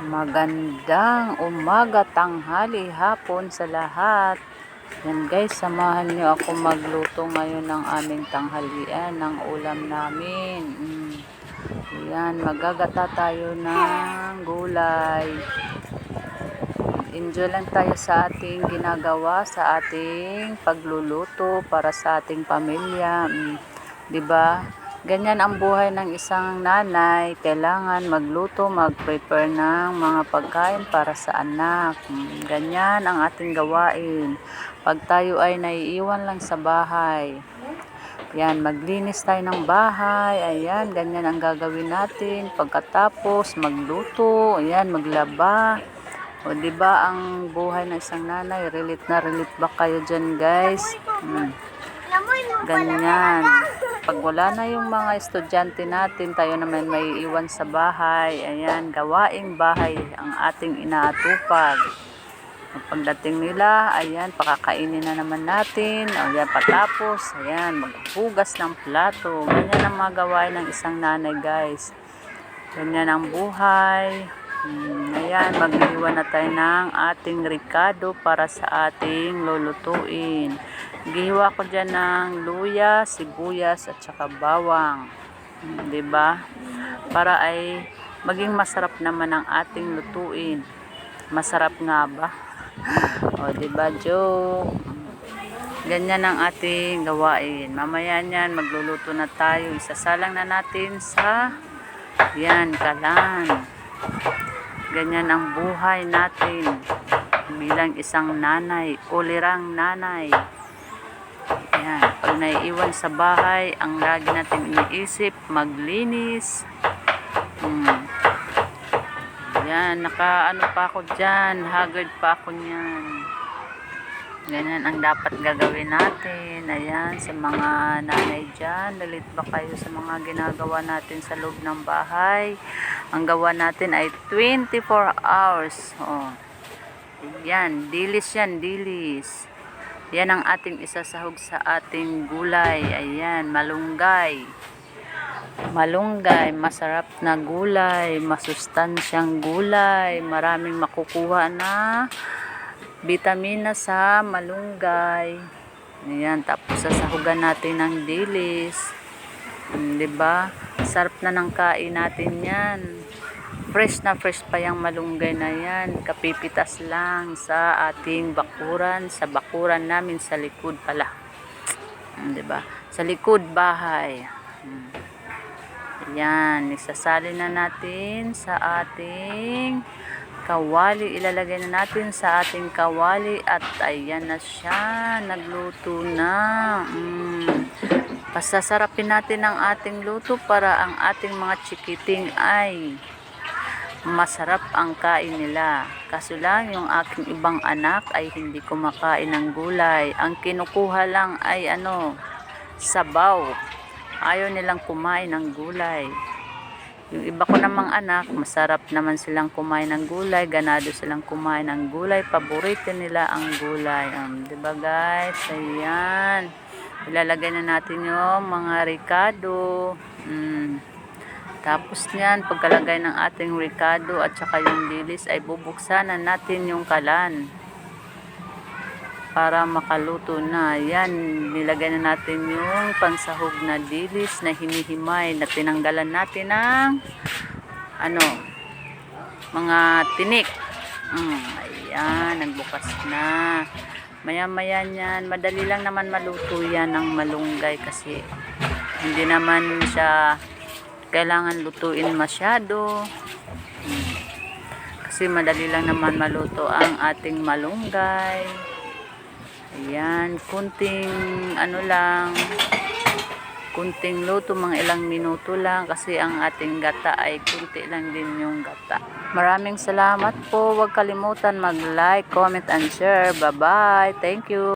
Magandang umaga, tanghali, hapon sa lahat. Yan guys, samahan nyo ako magluto ngayon ng aming tanghalian, ng ulam namin. Mm. Yan, magagata tayo ng gulay. Enjoy lang tayo sa ating ginagawa, sa ating pagluluto para sa ating pamilya. Mm. 'Di ba? Ganyan ang buhay ng isang nanay. Kailangan magluto, mag-prepare ng mga pagkain para sa anak. Mm, Ganyan ang ating gawain. Pag tayo ay naiiwan lang sa bahay. Yan, maglinis tayo ng bahay. Ayan, ganyan ang gagawin natin. Pagkatapos, magluto. Ayan, maglaba. O, ba ang buhay ng isang nanay? Relate na relate ba kayo dyan, guys? Hmm. Ganyan. Pag wala na yung mga estudyante natin, tayo naman may iwan sa bahay. Ayan, gawaing bahay ang ating inaatupag. Pagdating nila, ayan, pakakainin na naman natin. Ayan, patapos, ayan, maghugas ng plato. Ganyan ang mga gawain ng isang nanay, guys. Ganyan ang buhay. Ayan, mag-iwan na tayo ng ating ricado para sa ating lulutuin. Gihiwa ko dyan ng luya, sibuyas, at saka bawang. Hmm, ba? Para ay maging masarap naman ang ating lutuin. Masarap nga ba? o, ba, Joe? Ganyan ang ating gawain. Mamaya niyan, magluluto na tayo. Isasalang na natin sa yan, kalan. Ganyan ang buhay natin bilang isang nanay, ulirang nanay. Yan, pag naiiwan sa bahay, ang lagi natin iniisip, maglinis. Hmm. Yan, naka ano pa ako dyan, haggard pa ako niyan. Ganyan ang dapat gagawin natin. Ayan, sa mga nanay dyan, dalit ba kayo sa mga ginagawa natin sa loob ng bahay? Ang gawa natin ay 24 hours. Oh. Yan, dilis yan, dilis. Yan ang ating isasahog sa ating gulay. Ayan, malunggay. Malunggay, masarap na gulay, masustansyang gulay, maraming makukuha na vitamina sa malunggay. Ayan, tapos sasahugan natin ng dilis. Hmm, 'Di ba? Sarap na ng kain natin 'yan. Fresh na fresh pa yung malunggay na yan. Kapipitas lang sa ating bakuran, sa bakuran namin sa likod pala. Hmm, 'Di ba? Sa likod bahay. Hmm. Yan, isasali na natin sa ating kawali. Ilalagay na natin sa ating kawali at ayan na siya. Nagluto na. Mm. Pasasarapin natin ang ating luto para ang ating mga chikiting ay masarap ang kain nila. Kaso lang yung aking ibang anak ay hindi kumakain ng gulay. Ang kinukuha lang ay ano, sabaw. Ayaw nilang kumain ng gulay. Yung iba ko namang anak, masarap naman silang kumain ng gulay, ganado silang kumain ng gulay, paborito nila ang gulay. Um, 'Di ba guys? Ayan. Ilalagay na natin yung mga ricado. Mm. Tapos niyan, pagkalagay ng ating ricado at saka yung dilis ay bubuksan na natin yung kalan para makaluto na. Yan, nilagay na natin yung pansahog na dilis na hinihimay na tinanggalan natin ng ano, mga tinik. Mm, ayan, nagbukas na. Maya-maya niyan, madali lang naman maluto yan ng malunggay kasi hindi naman siya kailangan lutuin masyado. Mm. Kasi madali lang naman maluto ang ating malunggay. Ayan, kunting ano lang, kunting luto, mga ilang minuto lang kasi ang ating gata ay kunti lang din yung gata. Maraming salamat po. Huwag kalimutan mag-like, comment, and share. Bye-bye. Thank you.